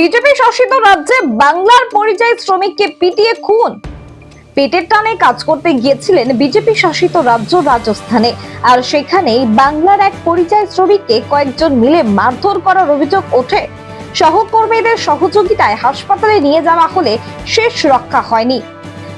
BJP শাসিত রাজ্যে বাংলার পরিযায়ী শ্রমিককে পিটিয়ে খুন। পেটের টানে কাজ করতে গিয়েছিলেন বিজেপি শাসিত রাজ্য রাজস্থানে। আর সেখানেই বাংলার এক পরিযায়ী শ্রমিককে কয়েকজন মিলে মারধর করার অভিযোগ ওঠে। সহকর্মীদের সহযোগিতায় হাসপাতালে নিয়ে যাওয়া হলে শেষ রক্ষা হয়নি।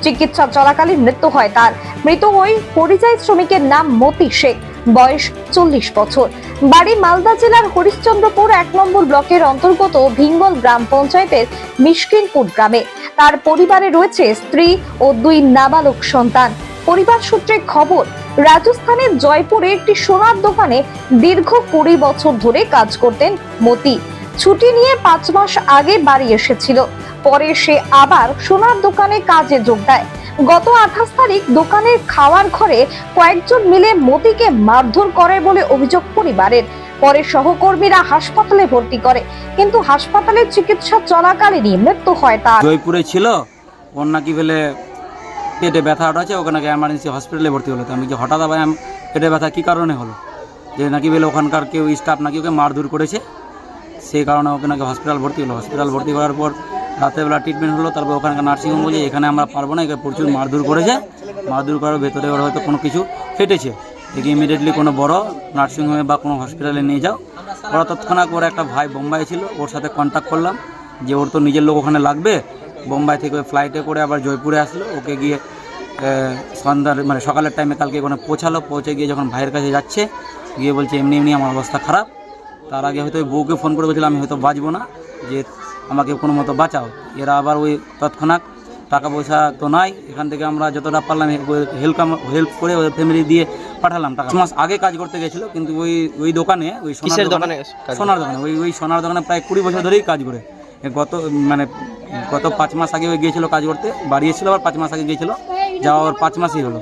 চিকিৎসা চলাকালীন মৃত্যু হয় তার। মৃত ওই পরিযায়ী শ্রমিকের নাম মতি শেখ। বয়স চল্লিশ বছর। বাড়ি মালদা জেলার হরিশ্চন্দ্রপুর এক নম্বর ব্লকের অন্তর্গত ভিঙ্গল গ্রাম পঞ্চায়েতের মিশকিনপুর গ্রামে। তার পরিবারে রয়েছে স্ত্রী ও দুই নাবালক সন্তান। পরিবার সূত্রে খবর, রাজস্থানের জয়পুরে একটি সোনার দোকানে দীর্ঘ কুড়ি বছর ধরে কাজ করতেন মতি। ছুটি নিয়ে পাঁচ মাস আগে বাড়ি এসেছিল। পরে সে আবার সোনার দোকানে কাজে যোগ দেয়। গত আঠাশ তারিখ দোকানের খাওয়ার ঘরে কয়েকজন মিলে মতিকে মারধর করে বলে অভিযোগ পরিবারের। পরে সহকর্মীরা হাসপাতালে ভর্তি করে, কিন্তু হাসপাতালে চিকিৎসা চলাকালীনই মৃত্যু হয় তার। জয়পুরে ছিল, ওর নাকি বলে পেটে ব্যথা আছে ওকে নাকি এমার্জেন্সি হসপিটালে ভর্তি হলো। তো আমি যে হঠাৎ আবার পেটে ব্যথা কী কারণে হলো? যে নাকি বলে ওখানকার কেউ স্টাফ নাকি ওকে মারধর করেছে, সেই কারণে ওকে নাকি হসপিটাল ভর্তি হলো। হসপিটাল ভর্তি করার পর রাতেরবেলা ট্রিটমেন্ট হলো, তারপর ওখানকার নার্সিংহোম বলছে এখানে আমরা পারব না, একে প্রচুর মারধর করেছে। মারধর করার ভেতরে ওরা হয়তো কোনো কিছু ফেটেছে। একে ইমিডিয়েটলি কোনো বড় নার্সিংহোমে বা কোনো হসপিটালে নিয়ে যাও। ওরা তৎক্ষণাৎ ওর একটা ভাই বোম্বাই ছিল, ওর সাথে কন্ট্যাক্ট করলাম। যে ওর তো নিজের লোক ওখানে লাগবে। বোম্বাই থেকে ফ্লাইটে করে আবার জয়পুরে আসলো। ওকে গিয়ে সন্ধ্যার মানে সকালের টাইমে কালকে ওখানে পৌঁছালো। পৌঁছে গিয়ে যখন ভাইয়ের কাছে যাচ্ছে, গিয়ে বলছে, এমনি এমনি আমার অবস্থা খারাপ। তার আগে হয়তো ওই বউকে ফোন করে বলছিলাম আমি হয়তো বাঁচবো না। যে আমাকে কোনো মতো বাঁচাও। এরা আবার ওই তৎক্ষণাৎ টাকা পয়সা তো নাই এখান থেকে আমরা যতটা পারলাম হেল্প হেল্প করে ওই ফ্যামিলি দিয়ে পাঠালাম টাকা। মাস আগে কাজ করতে গেছিল কিন্তু ওই ওই দোকানে ওই সোনার দোকানে সোনার দোকানে ওই ওই সোনার দোকানে প্রায় কুড়ি বছর ধরেই কাজ করে। গত মানে গত পাঁচ মাস আগে ওই গিয়েছিল কাজ করতে বাড়ি এসেছিল আবার পাঁচ মাস আগে গিয়েছিল যাওয়া ওর পাঁচ মাসই হলো।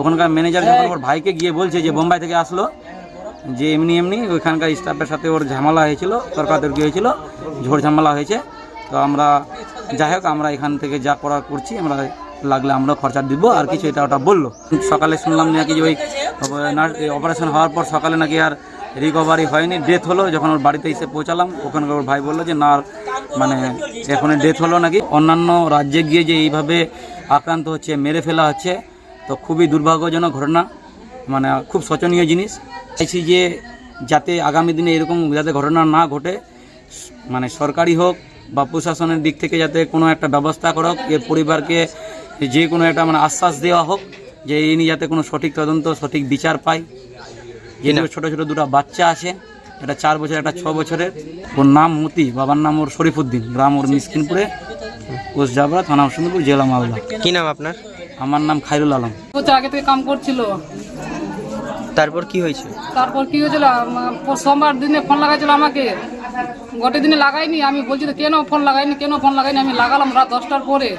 ওখানকার ম্যানেজার যখন ওর ভাইকে গিয়ে বলছে যে বোম্বাই থেকে আসলো যে এমনি এমনি ওইখানকার স্টাফের সাথে ওর ঝামেলা হয়েছিল তর্কাতর্কি হয়েছিল ঝোড় ঝামেলা হয়েছে। তো আমরা, যাই হোক, আমরা এখান থেকে যা করার করছি, আমরা লাগলে আমরা খরচা দিব, আর কিছু এটা ওটা বলল। সকালে শুনলাম নাকি যে ওই অপারেশন হওয়ার পর সকালে নাকি আর রিকভারি হয়নি ডেথ হলো, যখন ওর বাড়িতে এসে পৌঁছালাম, ওখানকার ওর ভাই বলল যে, না মানে এখন ডেথ হলো নাকি? অন্যান্য রাজ্যে গিয়ে যে এইভাবে আক্রান্ত হচ্ছে, মেরে ফেলা হচ্ছে, তো খুবই দুর্ভাগ্যজনক ঘটনা মানে খুব শোচনীয় জিনিস। চাইছি যে যাতে আগামী দিনে এরকম যাতে ঘটনা না ঘটে মানে সরকারি হোক বা প্রশাসনের দিক থেকে যাতে কোনো একটা ব্যবস্থা করক এর পরিবারকে যে কোনো একটা মানে আশ্বাস দেওয়া হোক যে ইনি যাতে কোনো সঠিক তদন্ত সঠিক বিচার পায়। যে ছোটো ছোটো দুটো বাচ্চা আছে এটা চার বছর একটা ছ বছরের। ওর নাম মতি বাবার নাম ওর শরীফুদ্দিন গ্রাম ওর মিসকিনপুরে কোচ জাবরা থানা হোসেনপুর জেলা মালদা। কি নাম আপনার? আমার নাম খাইরুল আলম। বছর আগে থেকে কাম করছিল। তারপর কি হয়েছে? তারপর কি হয়েছিল? সোমবার দিনে ফোন লাগাইছিল আমাকে। গোটে দিনে লাগাইনি, আমি বলছি তো কেন ফোন লাগাইনি, কেন ফোন লাগাইনি? আমি লাগালাম রাত দশটার পরে।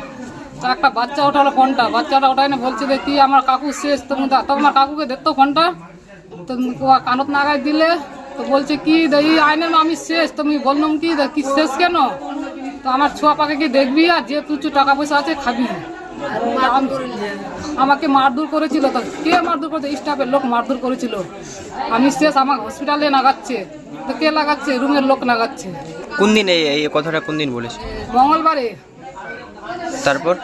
তো একটা বাচ্চা ওঠালো ফোনটা, বাচ্চাটা ওঠাই না, বলছে কি আমার কাকু শেষ? তো আমার কাকুকে দেখতো ফোনটা। তো কানত নাগাই দিলে, তো বলছে, কি এই আইনের আমি শেষ। তুমি বললাম, কি কি শেষ কেন? তো আমার ছোয়া পাকে কি দেখবি? আর যে তুই টাকা পয়সা আছে, খাবি। আমাকে মারধর করেছিল তো। কে মারধর করেছে? স্টাফের লোক মারধর করেছিল। আমি শেষ আমার হসপিটালে লাগাচ্ছে তো কে লাগাচ্ছে? রুমের লোক লাগাচ্ছে কোন দিন এই এই কথাটা কোন দিন বলেছে? মঙ্গলবারে। তারপর?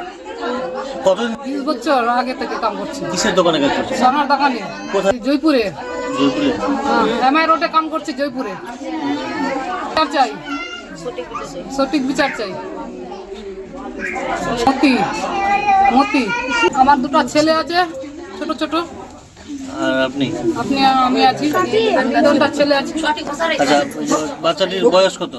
বিশ বছর আগে থেকে কাম করছি। কিসের দোকানে কাজ করছে? সোনার দোকানে। জয়পুরে। জয়পুরে। হ্যাঁ এমআই রোডে কাম করছে জয়পুরে। বিচার চাই। সঠিক বিচার চাই। মতি মতি আমার দুটো ছেলে আছে ছোট ছোট। আর আপনি? আপনি আমি আছি। দুটা ছেলে আছে আচ্ছা বাচ্চাটির বয়স কত?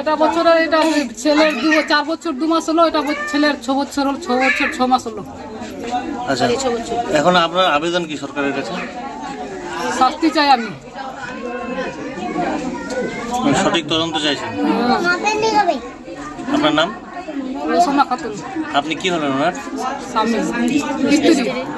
এটা বছরের এটা ছেলের দু চার বছর দু মাস হলো এটা ছেলের ছ বছর হলো ছ বছর ছ মাস হলো। আচ্ছা এখন আপনার আবেদন কি সরকারের কাছে? শাস্তি চাই আমি। সঠিক তদন্ত চাইছেন? আপনার নাম? আপনি কি হলেন ওনার? স্বামী।